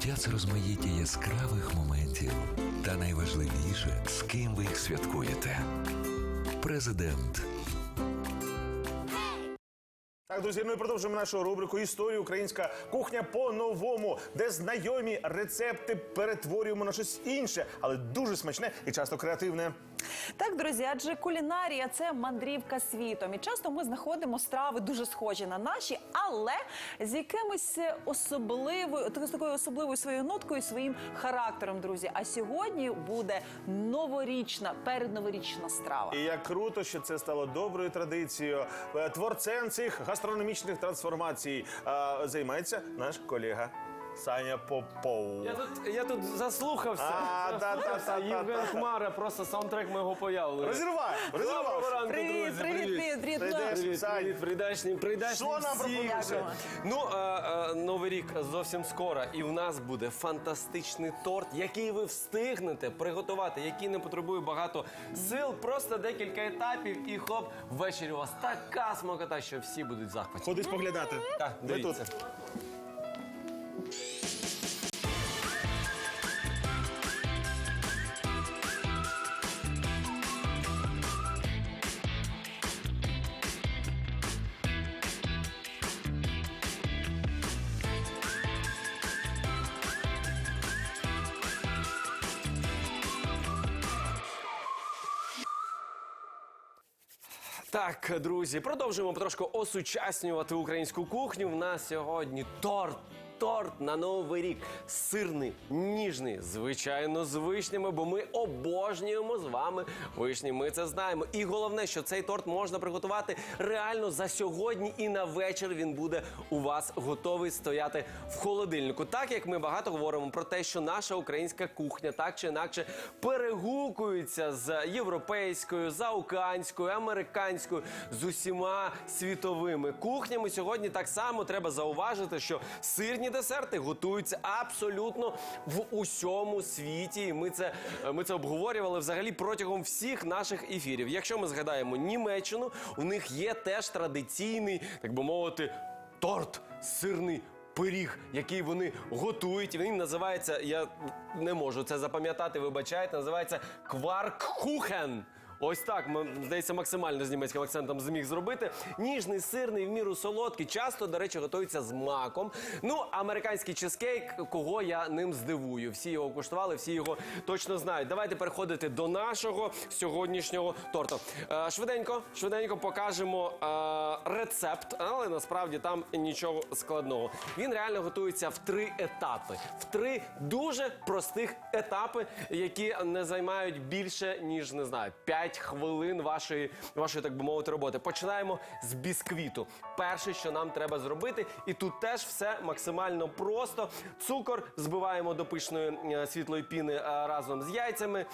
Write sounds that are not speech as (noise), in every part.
Життя це розмаїття яскравих моментів. Та найважливіше, з ким ви їх святкуєте. Президент. Так, друзі, ми продовжуємо нашу рубрику Історію Українська кухня по-новому, де знайомі рецепти перетворюємо на щось інше, але дуже смачне і часто креативне. Так, друзі, адже кулінарія це мандрівка світом. І часто ми знаходимо страви дуже схожі на наші, але з якимось особливою, з такою особливою своєю ноткою, своїм характером, друзі. А сьогодні буде новорічна, передноворічна страва. І як круто, що це стало доброю традицією. Е, Творцем цих гастрономічних трансформацій е, займається наш колега Саня Попов. Я тут, я тут заслухався. А, заслухався. та-та-та-та-та. Євген Хмара, просто саундтрек мого появлення. Розірвай! Доброго Розірвав! ранку, Привіт, друзі. привіт, привіт, привіт. Прийдеш. Привіт, Сань. привіт, прийдешні, прийдешні Що нам всі пропонуєш? Ну, Новий рік зовсім скоро, і в нас буде фантастичний торт, який ви встигнете приготувати, який не потребує багато сил, просто декілька етапів, і хоп, ввечері у вас така смакота, що всі будуть в захваті. Ходись поглядати. Так, Ми тут. Так, друзі, продовжуємо потрошку осучаснювати українську кухню. В нас сьогодні торт. Торт на новий рік сирний, ніжний, звичайно, з вишнями, бо ми обожнюємо з вами вишні. Ми це знаємо. І головне, що цей торт можна приготувати реально за сьогодні і на вечір він буде у вас готовий стояти в холодильнику. Так як ми багато говоримо про те, що наша українська кухня так чи інакше перегукується з європейською, заокеанською, американською, з усіма світовими кухнями. Сьогодні так само треба зауважити, що сирні десерти готуються абсолютно в усьому світі. І ми це, ми це обговорювали взагалі протягом всіх наших ефірів. Якщо ми згадаємо Німеччину, у них є теж традиційний, так би мовити, торт сирний. Пиріг, який вони готують, він називається. Я не можу це запам'ятати. Вибачайте, називається кваркхухен. Ось так, м- здається, максимально з німецьким акцентом зміг зробити. Ніжний, сирний, в міру солодкий. Часто, до речі, готується з маком. Ну, американський чизкейк, кого я ним здивую. Всі його куштували, всі його точно знають. Давайте переходити до нашого сьогоднішнього торту. Е, швиденько, швиденько покажемо е, рецепт, але насправді там нічого складного. Він реально готується в три етапи, в три дуже простих етапи, які не займають більше ніж не знаю 5 хвилин вашої, вашої, так би мовити, роботи. Починаємо з бісквіту. Перше, що нам треба зробити, і тут теж все максимально просто. Цукор збиваємо до пишної е, світлої піни е, разом з яйцями.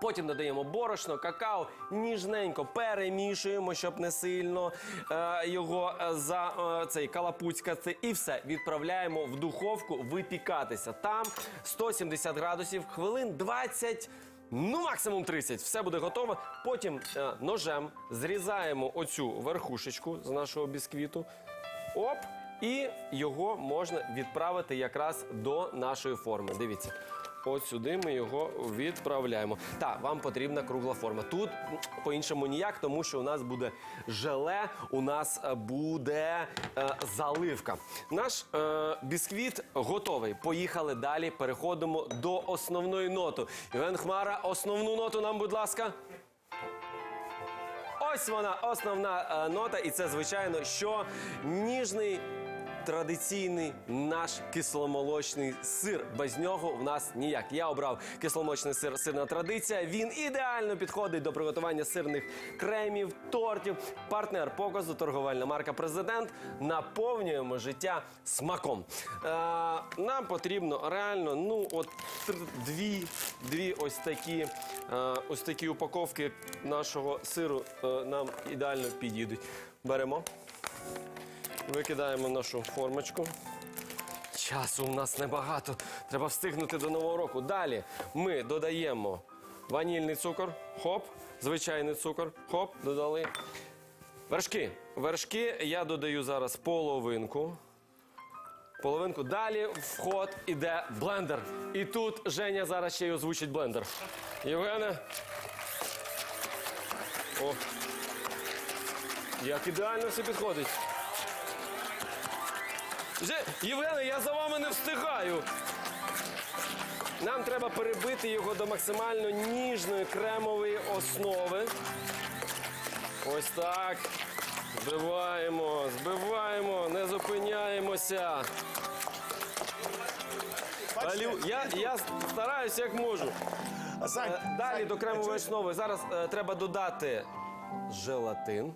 Потім додаємо борошно, какао, ніжненько перемішуємо, щоб не сильно е, його е, за е, цей калапуцькати. І все відправляємо в духовку випікатися. Там 170 градусів, хвилин 20. Ну, максимум 30. Все буде готово. Потім е, ножем зрізаємо оцю верхушечку з нашого бісквіту. Оп! І його можна відправити якраз до нашої форми. Дивіться. От сюди ми його відправляємо. Так, вам потрібна кругла форма. Тут по-іншому ніяк, тому що у нас буде желе, у нас е, буде е, заливка. Наш е, бісквіт готовий. Поїхали далі. Переходимо до основної ноти. Євген Хмара, основну ноту нам, будь ласка. Ось вона, основна е, нота, і це звичайно, що ніжний. Традиційний наш кисломолочний сир. Без нього в нас ніяк. Я обрав кисломолочний сир, сирна традиція. Він ідеально підходить до приготування сирних кремів, тортів. Партнер показу, торговельна марка Президент. Наповнюємо життя смаком. Е, нам потрібно реально, ну, от дві, дві ось такі, е, ось такі упаковки нашого сиру е, нам ідеально підійдуть. Беремо. Викидаємо нашу формочку. Часу у нас небагато. Треба встигнути до нового року. Далі ми додаємо ванільний цукор, хоп, звичайний цукор, хоп, додали. Вершки. Вершки я додаю зараз половинку. половинку. Далі в ход іде блендер. І тут Женя зараз ще й озвучить блендер. Євгене. О. Як ідеально все підходить. Же- Євгене, я за вами не встигаю. Нам треба перебити його до максимально ніжної кремової основи. Ось так. Збиваємо, збиваємо, не зупиняємося. Алю, я, я стараюся як можу. Сань, Е, Далі Сань, до кремової чуєш? основи. Зараз е, треба додати желатин.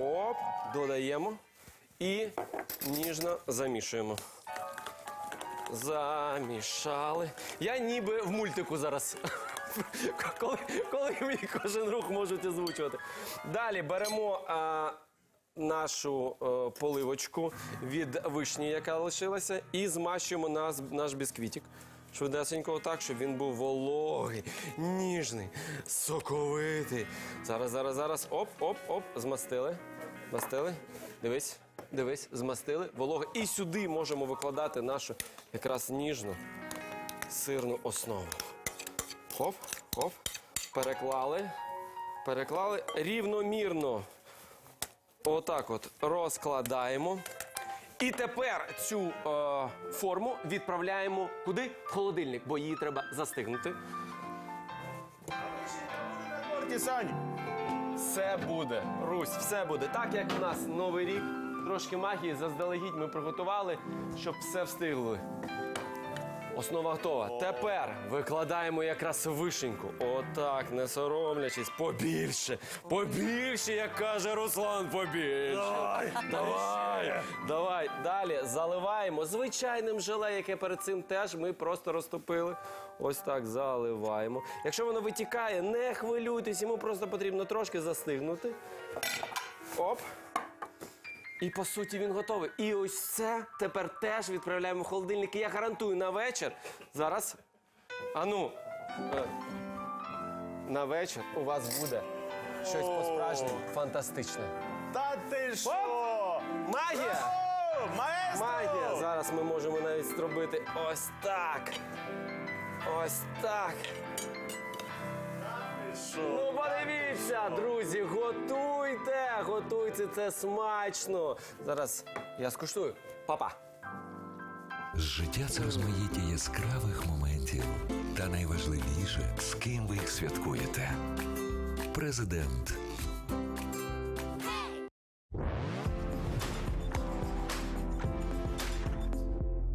Оп, додаємо і ніжно замішуємо. Замішали. Я ніби в мультику зараз. (laughs) коли, коли мені кожен рух можуть озвучувати. Далі беремо а, нашу е, поливочку від вишні, яка лишилася, і змащуємо нас, наш бісквітик. Швидесенько так, щоб він був вологий, ніжний, соковитий. Зараз, зараз, зараз. Оп, оп, оп. Змастили. Змастили. Дивись, дивись, змастили. Волога. І сюди можемо викладати нашу якраз ніжну сирну основу. Хоп, хоп. Переклали. Переклали рівномірно. Отак от розкладаємо. І тепер цю е, форму відправляємо куди? В холодильник, бо її треба застигнути. Сань. Все буде, Русь, все буде. Так як у нас новий рік, трошки магії заздалегідь ми приготували, щоб все встигли. Основа готова. Тепер викладаємо якраз вишеньку. Отак, не соромлячись, побільше. Побільше, як каже Руслан, побільше. Давай, Давай, давай. Далі заливаємо звичайним желе, яке перед цим теж ми просто розтопили. Ось так заливаємо. Якщо воно витікає, не хвилюйтесь, йому просто потрібно трошки застигнути. Оп. І по суті він готовий. І ось це тепер теж відправляємо в холодильник. І я гарантую на вечір. Зараз. Ану. е, На вечір у вас буде щось по-справжньому фантастичне. Та ти що? Магія! Маестро! Магія! Зараз ми можемо навіть зробити ось так. Ось так. Ну, подивіться, друзі, готуйте! Готуйте це смачно. Зараз я скуштую. Папа. Життя це розмаїття яскравих моментів. Та найважливіше, з ким ви їх святкуєте. Президент